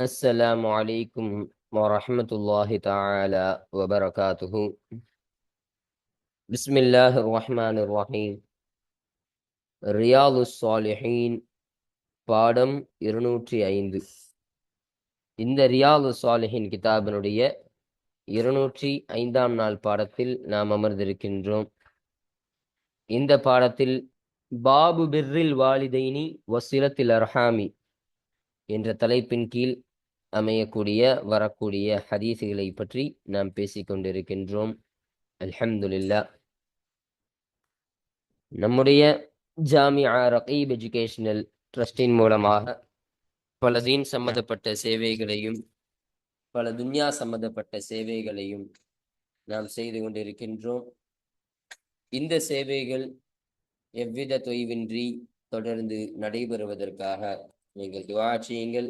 السلام عليكم ورحمة الله تعالى وبركاته بسم الله الرحمن الرحيم ரியாலு சாலிஹீன் பாடம் இருநூற்றி ஐந்து இந்த ரியாலு சாலிஹின் கிதாபினுடைய இருநூற்றி ஐந்தாம் நாள் பாடத்தில் நாம் அமர்ந்திருக்கின்றோம் இந்த பாடத்தில் பாபு பிர்ரில் வாலிதைனி வசிலத்தில் அர்ஹாமி என்ற தலைப்பின் கீழ் அமையக்கூடிய வரக்கூடிய ஹதீசுகளை பற்றி நாம் பேசிக்கொண்டிருக்கின்றோம் அல்ஹம்துல்லா நம்முடைய ஜாமியா ரகீப் எஜுகேஷனல் ட்ரஸ்டின் மூலமாக பல தீன் சம்பந்தப்பட்ட சேவைகளையும் பல துன்யா சம்பந்தப்பட்ட சேவைகளையும் நாம் செய்து கொண்டிருக்கின்றோம். இந்த சேவைகள் எவ்வித தொய்வின்றி தொடர்ந்து நடைபெறுவதற்காக நீங்கள் துவா செய்யுங்கள்.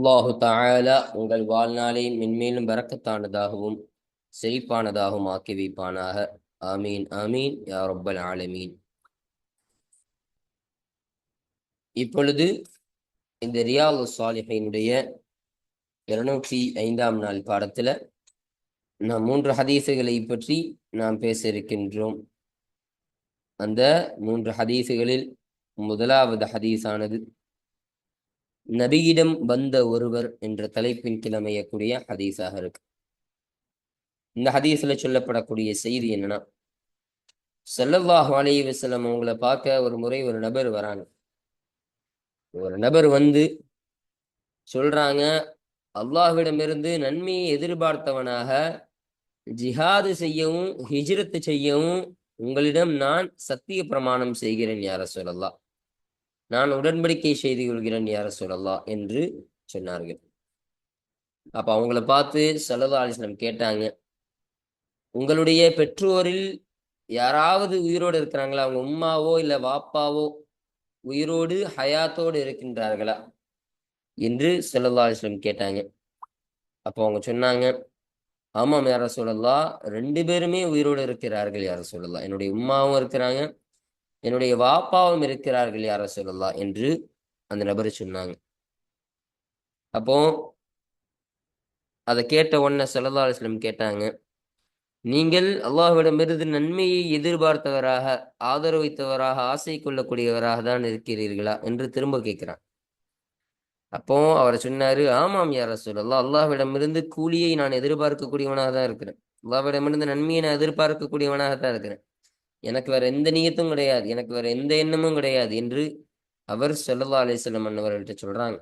அல்லாஹு தாயாலா உங்கள் வாழ்நாளை மென்மேலும் பறக்கத்தானதாகவும் செழிப்பானதாகவும் ஆக்கி வைப்பானாக. ஆமீன் ஆமீன் யா ரப்பல் ஆலமீன். இப்பொழுது இந்த ரியாலு சாலிஹினுடைய இருநூற்றி ஐந்தாம் நாள் பாடத்துல நாம் மூன்று ஹதீசுகளை பற்றி நாம் பேச இருக்கின்றோம். அந்த மூன்று ஹதீசுகளில் முதலாவது ஹதீஸானது நபியிடம் வந்த ஒருவர் என்ற தலைப்பின் கிளமையக்கூடிய ஹதீஸாக இருக்கு. இந்த ஹதீஸ்ல சொல்லப்படக்கூடிய செய்தி என்னன்னா செல்லவாஹ் அலைஹி வஸல்லம் அவங்கள பார்க்க ஒரு முறை ஒரு நபர் வராங்க. ஒரு நபர் வந்து சொல்றாங்க அல்லாஹ்விடமிருந்து நன்மையை எதிர்பார்த்தவனாக ஜிஹாது செய்யவும் ஹிஜ்ரத்து செய்யவும் உங்களிடம் நான் சத்திய பிரமாணம் செய்கிறேன் யார சொல்லலாம் நான் உடன்படிக்கை செய்து கொள்கிறேன் யார சொல்லலாம் என்று சொன்னார்கள். அப்ப அவங்கள பார்த்து சல்லதா அலிஸ்லம் கேட்டாங்க உங்களுடைய பெற்றோரில் யாராவது உயிரோடு இருக்கிறாங்களா? அவங்க உம்மாவோ இல்ல வாப்பாவோ உயிரோடு ஹயாத்தோடு இருக்கின்றார்களா? என்று சல்லா அலிஸ்லம் கேட்டாங்க. அப்போ அவங்க சொன்னாங்க ஆமாம் யார சொல்லலாம் ரெண்டு பேருமே உயிரோடு இருக்கிறார்கள் யார சொல்லலாம் என்னுடைய உம்மாவும் இருக்கிறாங்க என்னுடைய வாப்பாவும் இருக்கிறார்கள் யார சொல்லலாம் என்று அந்த நபர் சொன்னாங்க. அப்போ அதை கேட்ட உடனே சல்லா அலுவலம் கேட்டாங்க நீங்கள் அல்லாஹ்விடமிருந்து நன்மையை எதிர்பார்த்தவராக ஆதரவித்தவராக ஆசை கொள்ளக்கூடியவராக தான் இருக்கிறீர்களா? என்று திரும்ப கேட்கிறான். அப்போ அவர் சொன்னாரு ஆமாம் யார சொல்லல்லா அல்லாஹ்விடமிருந்து கூலியை நான் எதிர்பார்க்கக்கூடியவனாக தான் இருக்கிறேன். அல்லாஹ்விடமிருந்து நன்மையை நான் எதிர்பார்க்கக்கூடியவனாக தான் இருக்கிறேன். எனக்கு வேற எந்த நீயத்தும் கிடையாது. எனக்கு வேற எந்த எண்ணமும் கிடையாது என்று அவர் சொல்லல்லா அலிஸ்லம் அன்னவர்கள்ட்ட சொல்றாங்க.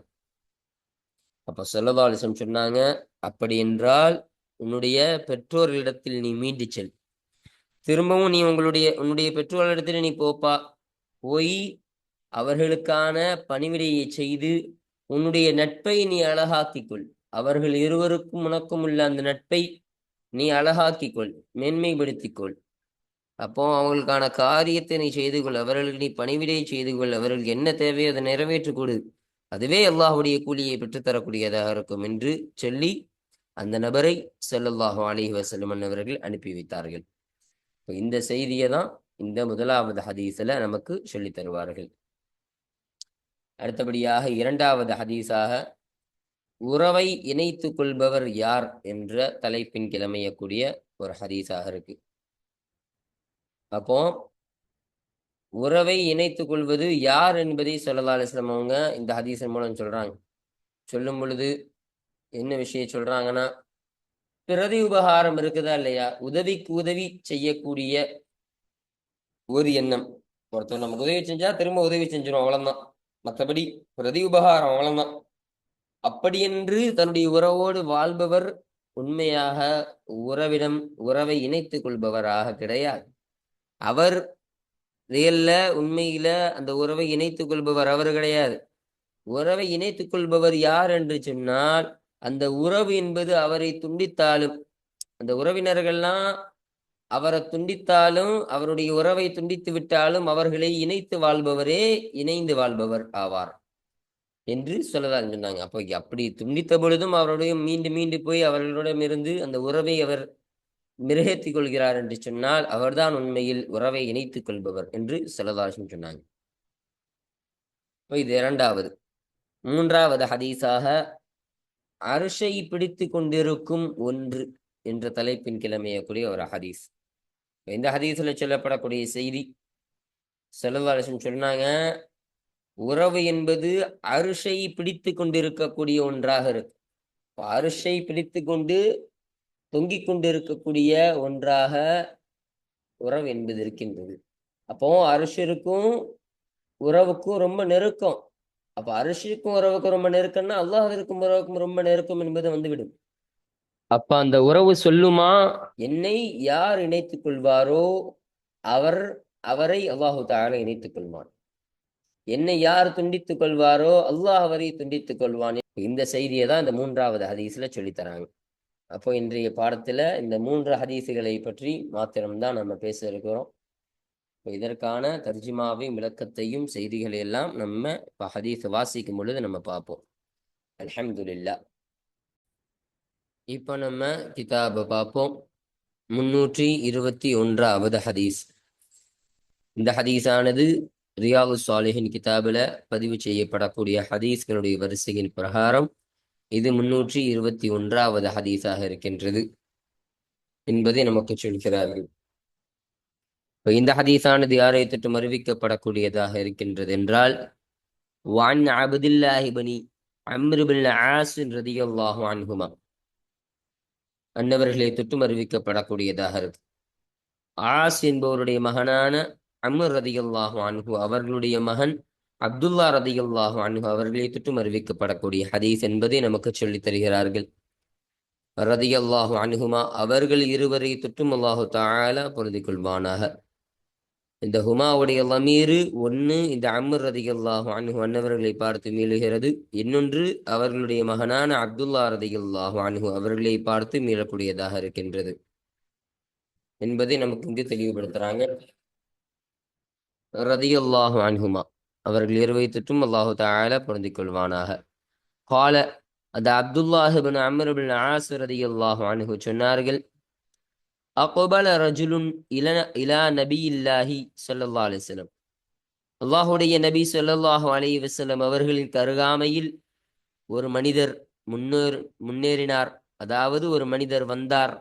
அப்ப சொல்லல்லா அலிஸ்லம் சொன்னாங்க அப்படி என்றால் உன்னுடைய பெற்றோர்களிடத்தில் நீ மீண்டு செல். திரும்பவும் நீ உங்களுடைய உன்னுடைய பெற்றோர்களிடத்தில் நீ போப்பா. போய் அவர்களுக்கான பணிவிடையை செய்து உன்னுடைய நட்பை நீ அழகாக்கிக்கொள். அவர்கள் இருவருக்கும் உனக்கும் உள்ள அந்த நட்பை நீ அழகாக்கிக்கொள். மேன்மைப்படுத்திக்கொள். அப்போ அவங்களுக்கான காரியத்தை நீ செய்து கொள் அவர்களுக்கு நீ பணிவிடையை செய்து கொள் அவர்களுக்கு என்ன தேவையோ அதை நிறைவேற்றி கொடு. அதுவே அல்லாஹுடைய கூலியை பெற்றுத்தரக்கூடியதாக இருக்கும் என்று சொல்லி அந்த நபரை செல்லல்லாஹு அலிஹி வசல்லம் அவர்கள் அனுப்பி வைத்தார்கள். இந்த செய்தியை தான் இந்த முதலாவது ஹதீஸில் நமக்கு சொல்லி தருவார்கள். அடுத்தபடியாக இரண்டாவது ஹதீஸாக உறவை இணைத்து கொள்பவர் யார் என்ற தலைப்பின் கிளமையக்கூடிய ஒரு ஹதீஸாக இருக்குது அப்போ உறவை இணைத்து கொள்வது யார் என்பதை சொல்லலா அலிஸ்லாம் அவங்க இந்த ஹதீசன் மூலம் சொல்றாங்க. சொல்லும் பொழுது என்ன விஷயம் சொல்றாங்கன்னா பிரதி உபகாரம் இருக்குதா இல்லையா? உதவிக்கு உதவி செய்யக்கூடிய ஒரு எண்ணம். ஒருத்தர் நமக்கு உதவி செஞ்சா திரும்ப உதவி செஞ்சிடும் அவ்வளவுதான். மற்றபடி பிரதி உபகாரம் அவ்வளவுதான். அப்படி என்று தன்னுடைய உறவோடு வாழ்பவர் உண்மையாக உறவிடம் உறவை இணைத்துக் கொள்பவராக கிடையாது. அவர் ரியல்ல உண்மையில அந்த உறவை இணைத்துக் கொள்பவர் அவர் கிடையாது. உறவை இணைத்துக் கொள்பவர் யார் என்று சொன்னால் அந்த உறவு என்பது அவரை துண்டித்தாலும் அந்த உறவினர்கள்லாம் அவரை துண்டித்தாலும் அவருடைய உறவை துண்டித்து விட்டாலும் அவர்களை இணைத்து வாழ்பவரே இணைந்து வாழ்பவர் ஆவார் என்று சொல்லதான் சொன்னாங்க. அப்போ அப்படி துண்டித்த பொழுதும் அவருடைய மீண்டு மீண்டு போய் அவர்களிடமிருந்து அந்த உறவை அவர் மிருகத்திக் கொள்கிறார் என்று சொன்னால் அவர்தான் உண்மையில் உறவை இணைத்துக் கொள்பவர் என்று சொல்லதாசம் சொன்னாங்க. இது இரண்டாவது. மூன்றாவது ஹதீஸாக அரிசை பிடித்து கொண்டிருக்கும் ஒன்று என்ற தலைப்பின் கிளமையக்கூடிய ஒரு ஹதீஸ். இந்த ஹதீஸ்ல சொல்லப்படக்கூடிய செய்தி செல்லதாரசன் சொன்னாங்க உறவு என்பது அரிசை பிடித்து கொண்டிருக்கக்கூடிய ஒன்றாக இருக்கு. அரிசை பிடித்து கொண்டு தொங்கிக் கொண்டிருக்கக்கூடிய ஒன்றாக உறவு என்பது இருக்கின்றது. அப்போ அரிசருக்கும் உறவுக்கும் ரொம்ப நெருக்கம். அப்போ அரிசிக்கும் உறவுக்கும் ரொம்ப நெருக்கம்னா அல்லாஹிற்கும் உறவுக்கும் ரொம்ப நெருக்கம் என்பது வந்துவிடும். அப்ப அந்த உறவு சொல்லுமா? என்னை யார் இணைத்துக் கொள்வாரோ அவர் அவரை அல்லாஹு தால இணைத்துக் கொள்வான். என்னை யார் துண்டித்துக் கொள்வாரோ அல்லாஹ் அவரை துண்டித்துக் கொள்வான். இந்த செய்தியை தான் இந்த மூன்றாவது ஹதீஸ்ல சொல்லித்தராங்க அப்போ இன்றைய பாடத்துல இந்த மூன்று ஹதீஸுகளை பற்றி மாத்திரம்தான் நம்ம பேச இருக்கிறோம். இதற்கான தர்ஜிமாவையும் விளக்கத்தையும் செய்திகளை எல்லாம் நம்ம இப்போ ஹதீஸ் வாசிக்கும் பொழுது நம்ம பார்ப்போம். அலமதுல்லா இப்போ நம்ம கிதாபை பார்ப்போம். முன்னூற்றி இருபத்தி ஒன்றாவது ஹதீஸ். இந்த ஹதீஸானது ரியாது சாலிஹின் கிதாபில் பதிவு செய்யப்படக்கூடிய ஹதீஸ்களுடைய வரிசையின் பிரகாரம் இது முன்னூற்றி இருபத்தி ஒன்றாவது ஹதீஸாக இருக்கின்றது என்பதை நமக்கு சொல்கிறார்கள். இப்போ இந்த ஹதீஸானது யாரை தொட்டும் அறிவிக்கப்படக்கூடியதாக இருக்கின்றது என்றால் வான் அபுதில்லாஹிபனி அம்ருபின் ஆசின் ரதியல்லாஹு அன்ஹுமா. அன்னவர்களை தொட்டும் அறிவிக்கப்படக்கூடியதாக இருக்கு. ஆஸ் என்பவருடைய மகனான அம்ர் ரதியல்லாஹு அன்ஹு அவர்களுடைய மகன் அப்துல்லா ரதியுல்லாஹு அன்ஹு அவர்களை தொட்டும் அறிவிக்கப்படக்கூடிய ஹதீஸ் என்பதை நமக்கு சொல்லித் தருகிறார்கள். ரதியல்லாஹு அன்ஹுமா அவர்கள் இருவரை தொட்டும் அல்லாஹு தாழ பொருதி கொள்வானாக. இந்த ஹுமாவுடைய லமீரு ஒன்று இந்த அமர் ரதியுல்லாஹு அன்ஹு அன்னவர்களை பார்த்து மீளுகிறது. இன்னொன்று அவர்களுடைய மகனான அப்துல்லா ரதியுல்லாஹு அன்ஹு அவர்களை பார்த்து மீளக்கூடியதாக இருக்கின்றது. என்பதை நமக்கு இங்கு தெளிவுபடுத்துறாங்க. ரதியுல்லாஹு அன்ஹுமா. அவர்கள் இருவைத்துட்டும் அல்லாஹு தால பொருந்திக் கொள்வானாக கால அது அப்துல்லாஹிபின் அமருபின் ஆசிரதி அல்லாஹு அணுகு சொன்னார்கள் அகோபல ரஜுலுன் இல இலா நபி இல்லாஹி சொல்லல்லா அலிஸ்லம் அல்லாஹுடைய நபி சொல்லல்லாஹு அலி வசலம் அவர்களின் கருகாமையில் ஒரு மனிதர் முன்னேறு முன்னேறினார். அதாவது ஒரு மனிதர் வந்தார்.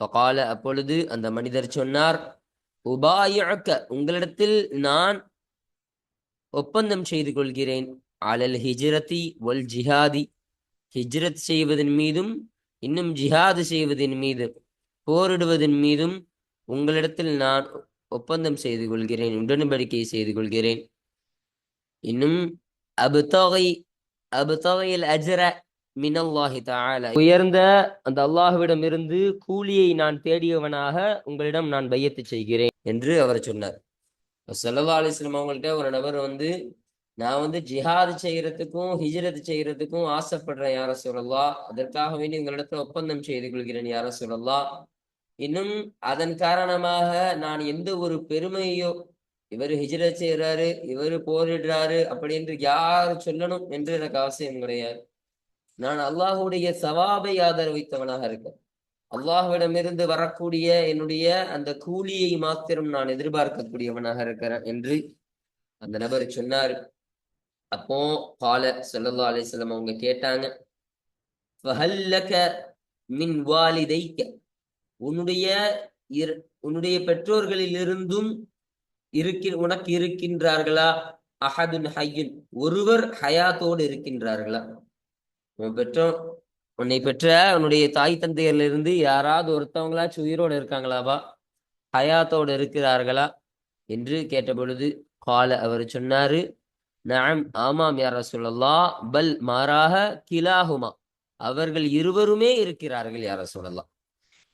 பகால அப்பொழுது அந்த மனிதர் சொன்னார் உபாயக்க உங்களிடத்தில் நான் ஒப்பந்தம் செய்து கொள்கிறேன். அலல் ஹிஜ்ரதி ஒல் ஜிஹாதி. ஹிஜ்ரத் செய்வதன் மீதும் இன்னும் ஜிஹாது செய்வதன் மீதும் போரிடுவதன் மீதும் உங்களிடத்தில் நான் ஒப்பந்தம் செய்து கொள்கிறேன் உடன்படிக்கை செய்து கொள்கிறேன். இன்னும் அபுத்தொகை அபுத்தொகையில் அஜர மினல்லாஹி தால உயர்ந்த அந்த அல்லாஹுவிடம் இருந்து கூலியை நான் தேடியவனாக உங்களிடம் நான் பையத்து செய்கிறேன் என்று அவர் சொன்னார். செலவாளி அலிஸ்லாம் அவங்கள்ட்ட ஒரு நபர் வந்து நான் வந்து ஜிஹாது செய்யறதுக்கும் ஹிஜ்ரத் செய்யறதுக்கும் ஆசைப்படுறேன் யார சொல்லலா அதற்காக வேண்டி உங்களிடத்துல ஒப்பந்தம் செய்து கொள்கிறேன் யார சொல்லலா இன்னும் அதன் காரணமாக நான் எந்த ஒரு பெருமையோ இவர் ஹிஜ்ரத் செய்யறாரு இவர் போரிடுறாரு அப்படி என்று யார் சொல்லணும் என்று எனக்கு அவசியம் கிடையாது. நான் அல்லாஹுடைய சவாபை ஆதரவித்தவனாக இருக்கேன். அல்லாஹ்விடமிருந்து வரக்கூடிய என்னுடைய அந்த கூலியை மாத்திரம் நான் எதிர்பார்க்கக்கூடியவனாக இருக்கிறேன் என்று அந்த நபர் சொன்னார். அப்போ பால சல்லா அலிஸ்லாம் அவங்க கேட்டாங்க மின் வாலிதைக்க உன்னுடைய உன்னுடைய பெற்றோர்களிலிருந்தும் இருக்கின் உனக்கு இருக்கின்றார்களா? அஹதுன் ஹையுன். ஒருவர் ஹயாத்தோடு இருக்கின்றார்களா? உன் பெற்றோர் உன்னை பெற்ற உன்னுடைய தாய் தந்தையர்ல இருந்து யாராவது ஒருத்தவங்களாச்சும் உயிரோடு இருக்காங்களாவா? ஹயாத்தோடு இருக்கிறார்களா? என்று கேட்ட பொழுது கால அவர் சொன்னாரு நாம் ஆமாம் யார சொல்லலா பல் மாறாக கிலாகுமா அவர்கள் இருவருமே இருக்கிறார்கள் யார சொல்லலாம்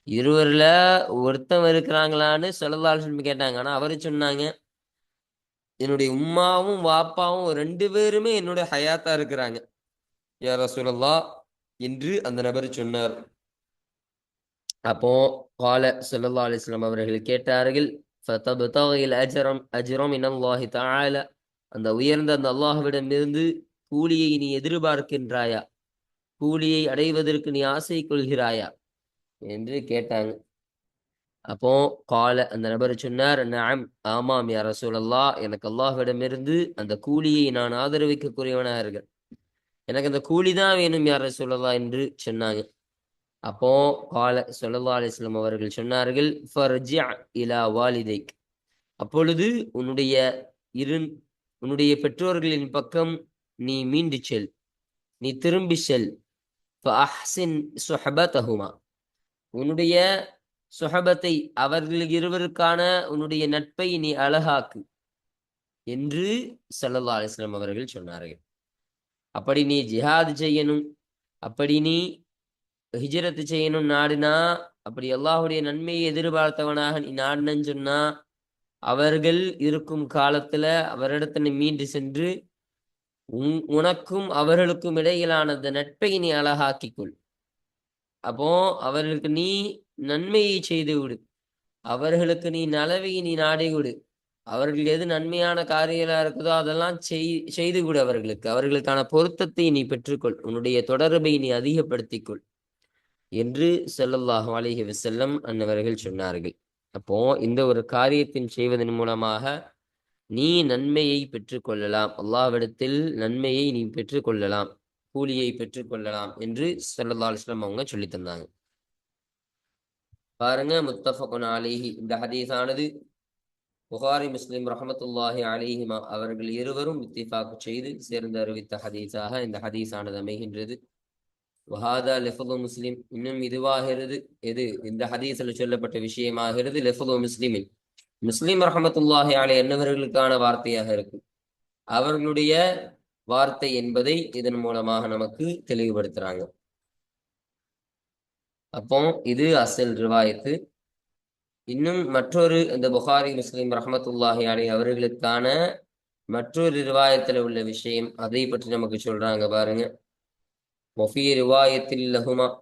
இருவரில் ஒருத்தவன் இருக்கிறாங்களான்னு சொல்லலால் கேட்டாங்க. ஆனா அவரு சொன்னாங்க என்னுடைய உம்மாவும் வாப்பாவும் ரெண்டு பேருமே என்னுடைய ஹயாத்தா இருக்கிறாங்க. யார சொல்லலாம் என்று அந்த நபர் சொன்னார். அப்போ கால ஸல்லல்லாஹு அலிஸ்லாம் அவர்கள் கேட்டார்கள் அஜரம் அஜரம் அஜ்ரம் மினல்லாஹி அந்த உயர்ந்த அந்த அல்லாஹ்விடமிருந்து கூலியை நீ எதிர்பார்க்கின்றாயா? கூலியை அடைவதற்கு நீ ஆசை கொள்கிறாயா? என்று கேட்டாங்க. அப்போ கால அந்த நபர் சொன்னார் நஅம் ஆமாம் யார சூழல்லா எனக்கு அல்லாஹ்விடமிருந்து அந்த கூலியை நான் ஆதரவிக்கக்கூடியவனாக இருக்கிறேன். எனக்கு அந்த கூலி தான் வேணும் யாரை சொல்லலா என்று சொன்னாங்க. அப்போ கால ஸல்லல்லாஹு அலைஹி அவர்கள் சொன்னார்கள் இலா வாலிதைக். அப்பொழுது உன்னுடைய இரு உன்னுடைய பெற்றோர்களின் பக்கம் நீ மீண்டு செல் நீ திரும்பி செல். ஃபஅஹ்சின் உன்னுடைய சுஹபத்தை அவர்கள் இருவருக்கான உன்னுடைய நட்பை நீ அழகாக்கு என்று சல்லல்லா அலிஸ்லாம் அவர்கள் சொன்னார்கள். அப்படி நீ ஜிஹாது செய்யணும். அப்படி நீ ஹிஜரத்து செய்யணும் நாடுனா அப்படி அல்லாஹ்வுடைய நன்மையை எதிர்பார்த்தவனாக நீ நாடுனன்னு சொன்னா அவர்கள் இருக்கும் காலத்துல அவரிடத்துல மீண்டு சென்று உன் உனக்கும் அவர்களுக்கும் இடையிலான அந்த நட்பை நீ அழகாக்கிக்கொள். அப்போ அவர்களுக்கு நீ நன்மையை செய்து விடு. அவர்களுக்கு நீ நலவை நீ நாடி விடு அவர்கள் எது நன்மையான காரியங்களா இருக்குதோ அதெல்லாம் செய் செய்து கொடு அவர்களுக்கு. அவர்களுக்கான பொருத்தத்தை நீ பெற்றுக்கொள். உன்னுடைய தொடர்பை நீ அதிகப்படுத்திக் கொள் என்று செல்லல்லாஹு அலிஹி வசல்லம் அன்னவர்கள் சொன்னார்கள். அப்போ இந்த ஒரு காரியத்தின் செய்வதன் மூலமாக நீ நன்மையை பெற்றுக்கொள்ளலாம். அல்லாவிடத்தில் நன்மையை நீ பெற்றுக்கொள்ளலாம். கூலியை பெற்றுக்கொள்ளலாம் என்று ஸல்லல்லாஹு அவங்க சொல்லி தந்தாங்க. பாருங்க முத்தஃபகுன் அலிஹி. இந்த ஹதீஸானது புகாரி முஸ்லிம் ரஹமத்துல்லாஹி அலிஹிமா அவர்கள் இருவரும் இத்திஃபாக் செய்து சேர்ந்து அறிவித்த ஹதீஸாக இந்த ஹதீஸானது அமைகின்றது. வஹாதா லெஃபுது முஸ்லிம் இன்னும் இதுவாகிறது. எது? இந்த ஹதீஸில் சொல்லப்பட்ட விஷயமாகிறது லெஃபுது முஸ்லிமின் முஸ்லிம் ரஹமத்துல்லாஹி அலை என்னவர்களுக்கான வார்த்தையாக இருக்கு அவர்களுடைய வார்த்தை என்பதை இதன் மூலமாக நமக்கு தெளிவுபடுத்துறாங்க. அப்போ இது அசல் ரிவாயத்து. இன்னும் மற்றொரு இந்த புகாரி முஸ்லீம் ரஹமத்துல்லாஹி அலை அவர்களுக்கான மற்றொரு ரிவாயத்தில் உள்ள விஷயம் அதை பற்றி நமக்கு சொல்றாங்க பாருங்க. வஃபி ரிவாயத்தில் லஹுமா.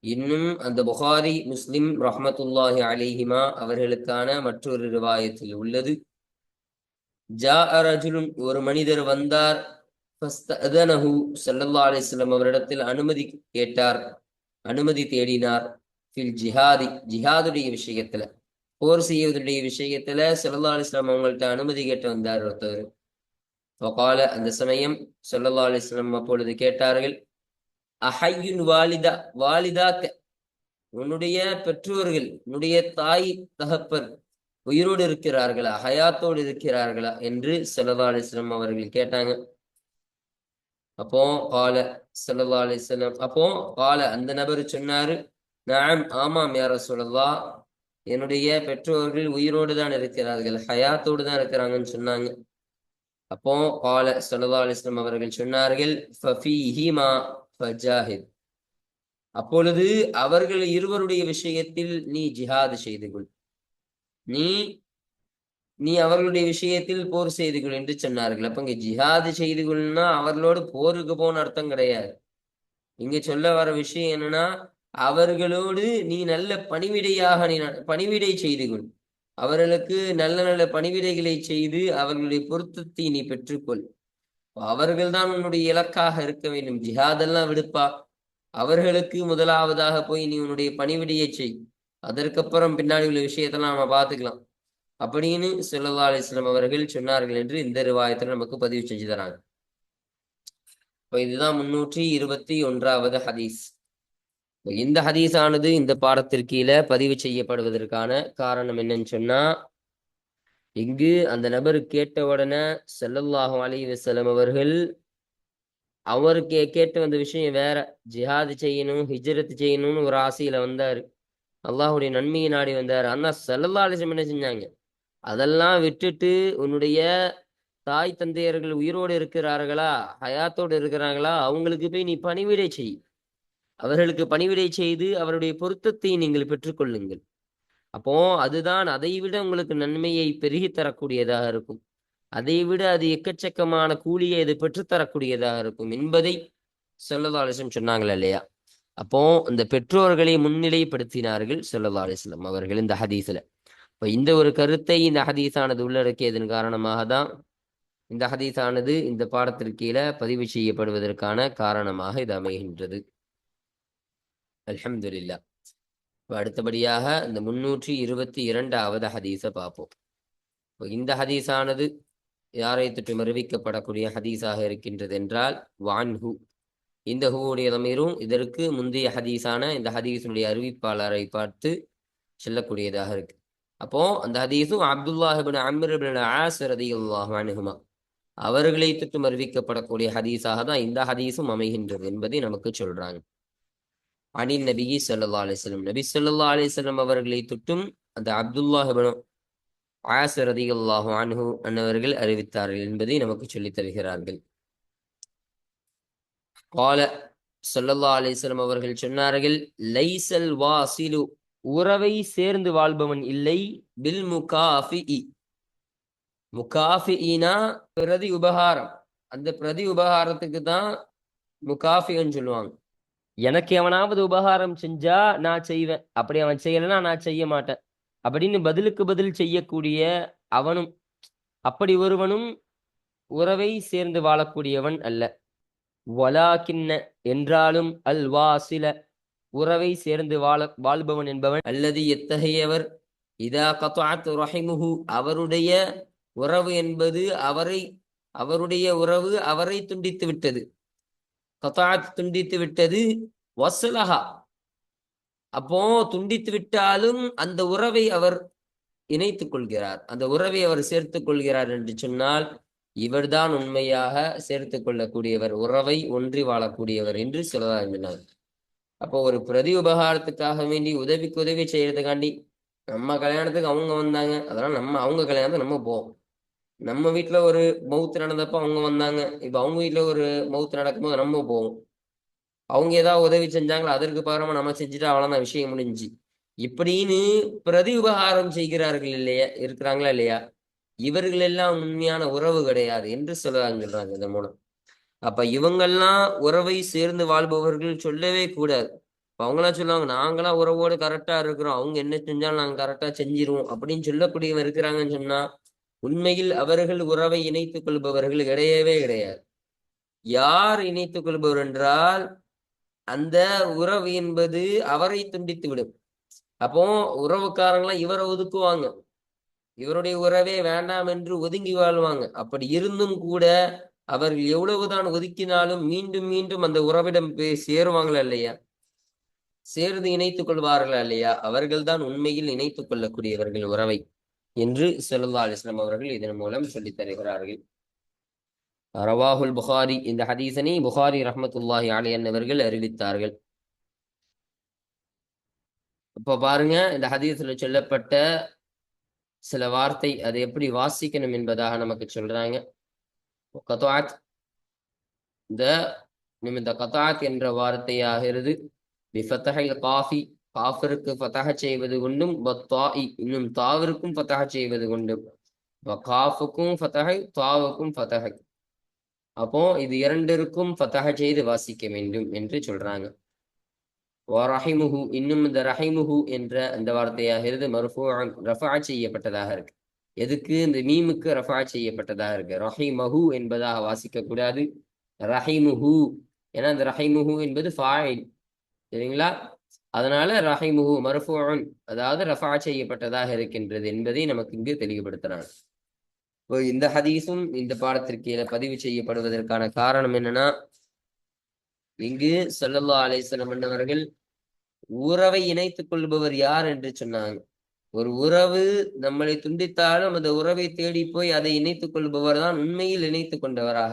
இன்னும் அந்த புகாரி முஸ்லிம் ரஹமத்துல்லாஹி அலிஹிமா அவர்களுக்கான மற்றொரு ரிவாயத்தில் உள்ளது. ஜா அரஜுலும் ஒரு மனிதர் வந்தார். ஃபஸ்தஅதனஹு சல்லல்லா அலிஸ்லம் அவரிடத்தில் அனுமதி கேட்டார். அனுமதி தேடினார். ஃபில் ஜிஹாதி ஜிஹாதுடைய விஷயத்துல. போர் செய்வதுடைய விஷயத்துல ஸல்லல்லாஹு அலிஸ்லாம் அவங்கள்ட்ட அனுமதி கேட்டு வந்தார் ஒருத்தர் வகால அந்த சமயம் ஸல்லல்லாஹு அலிஸ்லாம் அப்பொழுது கேட்டார்கள் அஹையுன் வாலிதா வாலிதாக்க உன்னுடைய பெற்றோர்கள் உன்னுடைய தாய் தகப்பர் உயிரோடு இருக்கிறார்களா ஹயாத்தோடு இருக்கிறார்களா? என்று ஸல்லல்லாஹு அலிஸ்லாம் அவர்கள் கேட்டாங்க. அப்போ கால ஸல்லல்லாஹு அலிஸ்லாம் அப்போ கால அந்த நபர் சொன்னாரு நான் ஆமாம் யார ரசூலல்லாஹ் என்னுடைய பெற்றோர்கள் உயிரோடு தான் இருக்கிறார்கள் ஹயாத்தோடு தான் இருக்கிறாங்கன்னு சொன்னாங்க. அப்போ கால ஸல்லல்லாஹு அலைஹி அவர்கள் சொன்னார்கள் ஃபஜாஹித். அப்பொழுது அவர்கள் இருவருடைய விஷயத்தில் நீ ஜிஹாது செய்து கொள். நீ நீ அவர்களுடைய விஷயத்தில் போர் செய்து கொள் என்று சொன்னார்கள். அப்ப இங்க ஜிஹாது செய்து கொள்னா அவர்களோடு போருக்கு போன அர்த்தம் கிடையாது. இங்க சொல்ல வர விஷயம் என்னன்னா அவர்களோடு நீ நல்ல பணிவிடையாக நீ பணிவிடை செய்து கொள். அவர்களுக்கு நல்ல நல்ல பணிவிடைகளை செய்து அவர்களுடைய பொருத்தத்தை நீ பெற்றுக்கொள். அவர்கள்தான் உன்னுடைய இலக்காக இருக்க வேண்டும். ஜிஹாதெல்லாம் விடுப்பா. அவர்களுக்கு முதலாவதாக போய் நீ உன்னுடைய பணிவிடையை செய். அதற்கப்புறம் பின்னாடி உள்ள விஷயத்தெல்லாம் நம்ம பார்த்துக்கலாம். அப்படின்னு ஸல்லல்லாஹு அலிஸ்லாம் அவர்கள் சொன்னார்கள் என்று இந்த ரிவாயத்தில் நமக்கு பதிவு செஞ்சு தராங்க. இப்போ இதுதான் முன்னூற்றி இருபத்தி ஒன்றாவது ஹதீஸ். இந்த ஹதீஸானது இந்த பாடத்திற்கீழ பதிவு செய்யப்படுவதற்கான காரணம் என்னன்னு சொன்னா இங்கு அந்த நபர் கேட்ட உடனே செல்லல்லாஹும் அலி வசலம் அவர்கள் அவர் கே கேட்டு வந்த விஷயம் வேற. ஜிஹாது செய்யணும் ஹிஜ்ரத் செய்யணும்னு ஒரு ஆசையில வந்தாரு. அல்லாஹுடைய நன்மையை நாடி வந்தார். ஆனா செல்லல்லா அலிசம் என்ன செஞ்சாங்க? அதெல்லாம் விட்டுட்டு உன்னுடைய தாய் தந்தையர்கள் உயிரோடு இருக்கிறார்களா ஹயாத்தோடு இருக்கிறாங்களா அவங்களுக்கு போய் நீ பணிவிடை செய். அவர்களுக்கு பணிவிடை செய்து அவருடைய பொருத்தத்தை நீங்கள் பெற்றுக்கொள்ளுங்கள். அப்போ அதுதான் அதை விட உங்களுக்கு நன்மையை பெருகி தரக்கூடியதாக இருக்கும். அதைவிட அது எக்கச்சக்கமான கூலியை அது பெற்றுத்தரக்கூடியதாக இருக்கும் என்பதை ஸல்லல்லாஹு அலைஹி சொன்னாங்களா இல்லையா? அப்போ இந்த பெற்றோர்களை முன்னிலைப்படுத்தினார்கள் ஸல்லல்லாஹு அவர்கள் இந்த ஹதீஸ்ல. இப்போ இந்த ஒரு கருத்தை இந்த ஹதீஸானது உள்ளடக்கியதன் காரணமாக தான் இந்த ஹதீஸானது இந்த பாடத்திற்கு கீழே பதிவு செய்யப்படுவதற்கான காரணமாக இது அமைகின்றது. அல்ஹம்துல்லா இப்போ அடுத்தபடியாக இந்த முன்னூற்றி இருபத்தி இரண்டாவது ஹதீஸை பார்ப்போம். இப்போ இந்த ஹதீஸானது யாரை தொற்று அறிவிக்கப்படக்கூடிய ஹதீஸாக இருக்கின்றது என்றால் வான்ஹு. இந்த ஹூவுடைய தமீரும் இதற்கு முந்தைய ஹதீஸான இந்த ஹதீஸினுடைய அறிவிப்பாளரை பார்த்து செல்லக்கூடியதாக இருக்கு. அப்போ அந்த ஹதீஸும் அப்துல்லாஹிபின் அம்ர் இப்னு ஆஸ் அவர்களை தொற்று அறிவிக்கப்படக்கூடிய ஹதீஸாக தான் இந்த ஹதீஸும் அமைகின்றது என்பதை நமக்கு சொல்றாங்க. அனில் நபி ஸல்லல்லாஹு அலிஸ்லம் நபி ஸல்லல்லாஹு அலிஸ்லம் அவர்களை தொட்டும் அந்த அப்துல்லாஹிபனும் இப்னு ஆஸ் அன்ஹு அன்னவர்கள் அறிவித்தார்கள் என்பதை நமக்கு சொல்லித் தருகிறார்கள். கால சொல்லல்லா அலிஸ்லம் அவர்கள் சொன்னார்கள் லைசல் வாசிலு உறவை சேர்ந்து வாழ்பவன் இல்லை பில் முகாஃபி முகாஃபினா பிரதி உபகாரம். அந்த பிரதி உபகாரத்துக்கு தான் முகாஃபின்னு சொல்லுவாங்க. எனக்கு எவனாவது உபகாரம் செஞ்சா நான் செய்வேன். அப்படி அவன் செய்யலைன்னா நான் செய்ய மாட்டேன். அப்படின்னு பதிலுக்கு பதில் செய்யக்கூடிய அவனும் அப்படி ஒருவனும் உறவை சேர்ந்து வாழக்கூடியவன் அல்ல. வலாக்கின்ன என்றாலும் அல் வாசில உறவை சேர்ந்து வாழ வாழ்பவன் என்பவன் அல்லது எத்தகையவர்? இதா கத்தாத் ரஹிமுஹு அவருடைய உறவு என்பது அவரை அவருடைய உறவு அவரை துண்டித்து விட்டது. கதாத் துண்டித்து விட்டது வசலஹா. அப்போ துண்டித்து விட்டாலும் அந்த உறவை அவர் இணைத்துக் கொள்கிறார். அந்த உறவை அவர் சேர்த்துக் கொள்கிறார் என்று சொன்னால் இவர்தான் உண்மையாக சேர்த்துக் கொள்ளக்கூடியவர் உறவை ஒன்றி வாழக்கூடியவர் என்று சொல்லலாம் அப்போ ஒரு பிரதி உபகாரத்துக்காக வேண்டி உதவிக்கு உதவி செய்யறதுக்காண்டி நம்ம கல்யாணத்துக்கு அவங்க வந்தாங்க. அதெல்லாம் நம்ம அவங்க கல்யாணத்துக்கு நம்ம போவோம். நம்ம வீட்டுல ஒரு மவுத்து நடந்தப்ப அவங்க வந்தாங்க. இப்ப அவங்க வீட்டுல ஒரு மவுத்து நடக்கும்போது நம்ம போவோம். அவங்க ஏதாவது உதவி செஞ்சாங்களோ? அதற்கு பகரமா நம்ம செஞ்சுட்டு அவ்வளவுதான் விஷயம் முடிஞ்சு. இப்படின்னு பிரதி உபகாரம் செய்கிறார்கள் இல்லையா? இருக்கிறாங்களா இல்லையா? இவர்கள் எல்லாம் உண்மையான உறவு கிடையாது என்று சொல்லுவாங்க சொல்றாங்க இதன் மூலம். அப்ப இவங்கெல்லாம் உறவை சேர்ந்து வாழ்பவர்கள் சொல்லவே கூடாது. அவங்களாம் சொல்லுவாங்க நாங்களாம் உறவோடு கரெக்டா இருக்கிறோம். அவங்க என்ன செஞ்சாலும் நாங்க கரெக்டா செஞ்சிருவோம். அப்படின்னு சொல்லக்கூடியவங்க இருக்கிறாங்கன்னு சொன்னா உண்மையில் அவர்கள் உறவை இணைத்துக் கொள்பவர்கள் கிடையவே கிடையாது. யார் இணைத்துக் கொள்பவர் என்றால் அந்த உறவு என்பது அவரை துண்டித்து விடும் அப்போ உறவுக்காரங்களாம் இவரை ஒதுக்குவாங்க. இவருடைய உறவே வேண்டாம் என்று ஒதுங்கி வாழ்வாங்க. அப்படி இருந்தும் கூட அவர்கள் எவ்வளவுதான் ஒதுக்கினாலும் மீண்டும் மீண்டும் அந்த உறவிடம் போய் சேருவாங்களா இல்லையா? சேர்ந்து இணைத்துக் கொள்வார்களா இல்லையா? அவர்கள்தான் உண்மையில் இணைத்துக் கொள்ளக்கூடியவர்கள் உறவை. என்று செல்லா அலிஸ்லாம் அவர்கள் இதன் மூலம் சொல்லித் தருகிறார்கள். ரவாஹுல் புகாரி இந்த ஹதீசனை புகாரி ரஹமத்துல்லாஹி அலி அவர்கள் அறிவித்தார்கள். இப்போ பாருங்க இந்த ஹதீஸ்ல சொல்லப்பட்ட சில வார்த்தை அதை எப்படி வாசிக்கணும் என்பதாக நமக்கு சொல்றாங்க. கத்தாத் இந்த இந்த கத்தாத் என்ற வார்த்தையாகிறது. பிஃபத்தஹில் காஃபி காஃபிற்கு ஃபதஹ செய்வது கொண்டும் இன்னும் தாவிற்கும் ஃபதஹ செய்வது கொண்டும் காஃபுக்கும் ஃபதஹை தாவுக்கும் ஃபதஹை. அப்போ இது இரண்டிற்கும் ஃபதஹ செய்து வாசிக்க வேண்டும் என்று சொல்றாங்க. ரஹிமுஹு இன்னும் இந்த ரஹிமுஹு என்ற அந்த வார்த்தையாகிறது மருஃபூ ரஃபா செய்யப்பட்டதாக இருக்கு. எதுக்கு? இந்த மீமுக்கு ரஃபா செய்யப்பட்டதாக இருக்கு. ரஹிமஹு என்பதாக வாசிக்க கூடாது. ரஹிமுஹு. ஏன்னா இந்த ரஹிமுஹு என்பது ஃபாயில். சரிங்களா? அதனால ரஹிமுஹு மருஃபூன் அதாவது ரஃபா செய்யப்பட்டதாக இருக்கின்றது என்பதை நமக்கு இங்கு தெளிவுபடுத்துறான் இப்போ இந்த ஹதீஸும் இந்த பாடத்திற்கு பதிவு செய்யப்படுவதற்கான காரணம் என்னன்னா இங்கு சல்லல்லா அலிஸ்லம் அவர்கள் உறவை இணைத்துக் கொள்பவர் யார் என்று சொன்னாங்க. ஒரு உறவு நம்மளை துண்டித்தாலும் அந்த உறவை தேடி போய் அதை இணைத்துக் கொள்பவர் தான் உண்மையில் இணைத்துக் கொண்டவராக.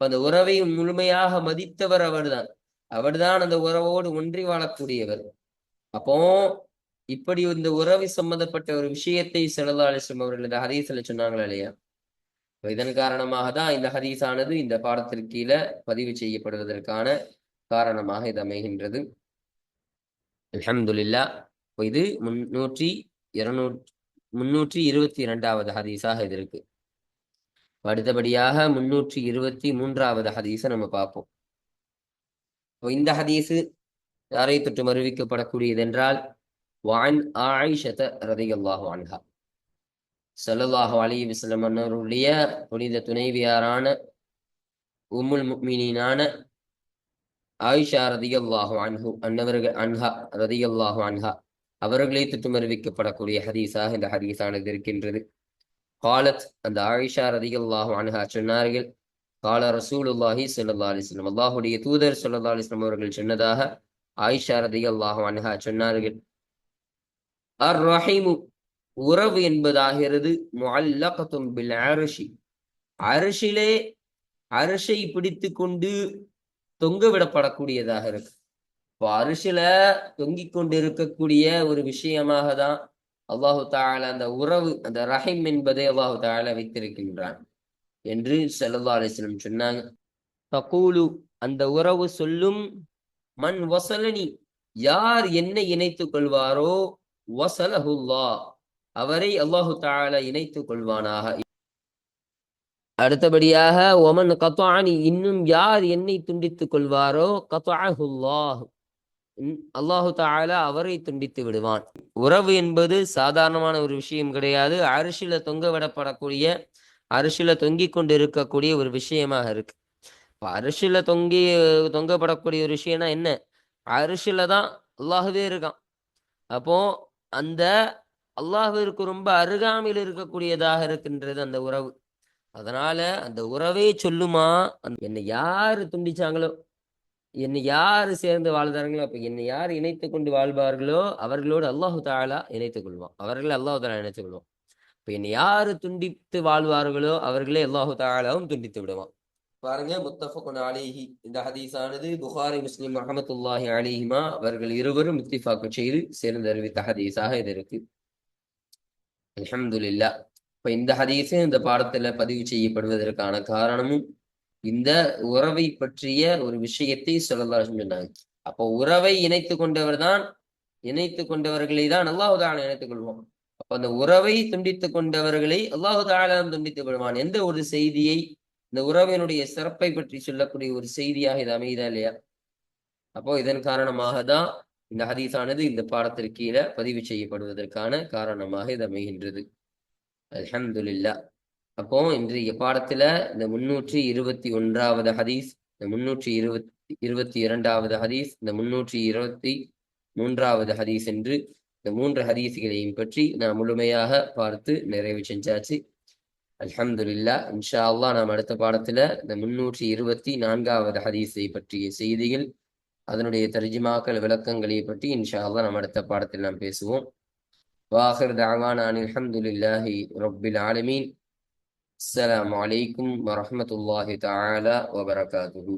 அந்த உறவை முழுமையாக மதித்தவர் அவர்தான். அவர்தான் அந்த உறவோடு ஒன்றி வாழக்கூடியவர். அப்போ இப்படி இந்த உறவு சம்பந்தப்பட்ட ஒரு விஷயத்தை சல்லா அலிஸ்லம் அவர்கள் இந்த ஹதீஸ்ல சொன்னாங்களா இல்லையா? இதன் காரணமாக தான் இந்த ஹதீஸானது இந்த பாடத்திற்கு கீழே பதிவு செய்யப்படுவதற்கான காரணமாக இது அமைகின்றது. அலமதுல்லா இது முன்னூற்றி இருநூற்றி முன்னூற்றி இருபத்தி இரண்டாவது ஹதீஸாக இது இருக்கு. அடுத்தபடியாக முன்னூற்றி இருபத்தி மூன்றாவது ஹதீஸை நம்ம பார்ப்போம். இந்த ஹதீஸு யாரை தொற்று அறிவிக்கப்படக்கூடியது என்றால் வான் ஆயிஷத ரதியல்லாஹு அன்ஹா. சல்லல்லாஹு அலி விஸ்லம் அன்னவருடைய புனித துணைவியாரான உம்முல் முக்மினான ஆயிஷா ரதியல்லாஹு அன்ஹு அன்னவர்கள் அன்ஹா ரதியல்லாஹு அன்ஹா அவர்களை தொட்டு அறிவிக்கப்படக்கூடிய ஹதீஸாக இந்த ஹதீஸானது இருக்கின்றது. காலத் அந்த ஆயிஷா ரதியல்லாஹு அன்ஹா சொன்னார்கள் கால ரசூலுல்லாஹி ஸல்லல்லாஹு அலிஸ்லம் அல்லாஹுடைய தூதர் ஸல்லல்லாஹு அலிஸ்லம் அவர்கள் சொன்னதாக ஆயிஷா ரதியல்லாஹு அன்ஹா சொன்னார்கள் அர் ரஹீமு உறவு என்பதாகிறது முல்லகத்தும் பில் அரிஷி அரிசிலே அரிசை பிடித்து கொண்டு தொங்க விடப்படக்கூடியதாக இருக்கு இப்போ அரிசில தொங்கிக் கொண்டு இருக்கக்கூடிய ஒரு விஷயமாக தான் அல்லாஹு தால அந்த உறவு அந்த ரஹீம் என்பதை அல்லாஹு தால வைத்திருக்கின்றான் என்று ஸல்லல்லாஹு அலைஹி சொன்னாங்க. தகூலு அந்த உறவு சொல்லும் மண் வசலனி யார் என்னை இணைத்துக் கொள்வாரோ வசலஹுல்லா அவரை அல்லாஹு தால இணைத்துக் கொள்வானாக. அடுத்தபடியாக ஒமன் கத்வானி இன்னும் யார் என்னை துண்டித்துக் கொள்வாரோ கத்வாஹுல்லாஹ் அல்லாஹு தால அவரை துண்டித்து விடுவான். உறவு என்பது சாதாரணமான ஒரு விஷயம் கிடையாது. அரிசில தொங்க விடப்படக்கூடிய அரிசியில் தொங்கி கொண்டு இருக்கக்கூடிய ஒரு விஷயமாக இருக்கு. இப்போ அரிசியில் தொங்கி தொங்கப்படக்கூடிய ஒரு விஷயம்னா என்ன? அரிசியில் தான் அல்லாஹுவே இருக்கான். அப்போ அந்த அல்லாஹுவிற்கு ரொம்ப அருகாமையில் இருக்கக்கூடியதாக இருக்கின்றது அந்த உறவு. அதனால அந்த உறவே சொல்லுமா? என்னை யாரு துண்டிச்சாங்களோ? என்னை யாரு சேர்ந்து வாழ்ந்தார்களோ? அப்ப என்னை யார் இணைத்து கொண்டு வாழ்வார்களோ? அவர்களோடு அல்லாஹு தாலா இணைத்துக் கொள்வான். அவர்களை அல்லாஹு தாலா இணைத்துக் கொள்வான். இப்போ என்னை யாரு துண்டித்து வாழ்வார்களோ அவர்களே அல்லாஹு தாலாவும் துண்டித்து விடுவான். பாருங்க முத்தஃபகுன் அலிஹி. இந்த ஹதீஸானது புகாரி முஸ்லிம் அஹமத்துல்லாஹி அலிஹிமா அவர்கள் இருவரும் முத்திஃபாக்கு செய்து சேர்ந்து அறிவித்த ஹதீஸாக இது இருக்கு. அலமதுல்லா இப்ப இந்த ஹதீஸு இந்த பாடத்துல பதிவு செய்யப்படுவதற்கான காரணமும் இந்த உறவை பற்றிய ஒரு விஷயத்தை சொல்லலாம் சொன்னாங்க. அப்போ உறவை இணைத்து கொண்டவர் தான் இணைத்து கொண்டவர்களை தான் அல்லாஹு தாலா இணைத்துக் கொள்வோம் அப்ப அந்த உறவை துண்டித்து கொண்டவர்களை அல்லாஹு தாலாம் துண்டித்து விடுவான் எந்த ஒரு செய்தியை இந்த உறவினுடைய சிறப்பை பற்றி சொல்லக்கூடிய ஒரு செய்தியாக இது அமைதா இல்லையா? அப்போ இதன் காரணமாக தான் இந்த ஹதீஸானது இந்த பாடத்திற்கீழே பதிவு செய்யப்படுவதற்கான காரணமாக இது அமைகின்றது. அல்ஹம்துலில்லா. அப்போ இன்றைய பாடத்துல இந்த முன்னூற்றி இருபத்தி ஒன்றாவது ஹதீஸ் இந்த முன்னூற்றி இருபத்தி இருபத்தி இரண்டாவது ஹதீஸ் இந்த முன்னூற்றி இருபத்தி மூன்றாவது ஹதீஸ் என்று இந்த மூன்று ஹதீசுகளையும் பற்றி நாம் முழுமையாக பார்த்து நிறைவு செஞ்சாச்சு. அல்ஹம்துல்லா இன்ஷா அல்லா நாம் அடுத்த பாடத்துல இந்த முன்னூற்றி இருபத்தி நான்காவது ஹதீஸை பற்றிய செய்திகள் அதனுடைய தர்ஜிமாக்கள் விளக்கங்களை பற்றி இன்ஷா அல்லா நாம் அடுத்த பாடத்தில் நாம் பேசுவோம். வாஹர் தாவான் அல்ஹம்துல்லாஹி ரொப்பில் ஆலமீன். அஸ்லாம் வலைக்கும் வரமத்துல்லாஹி தாலா வபரகாத்து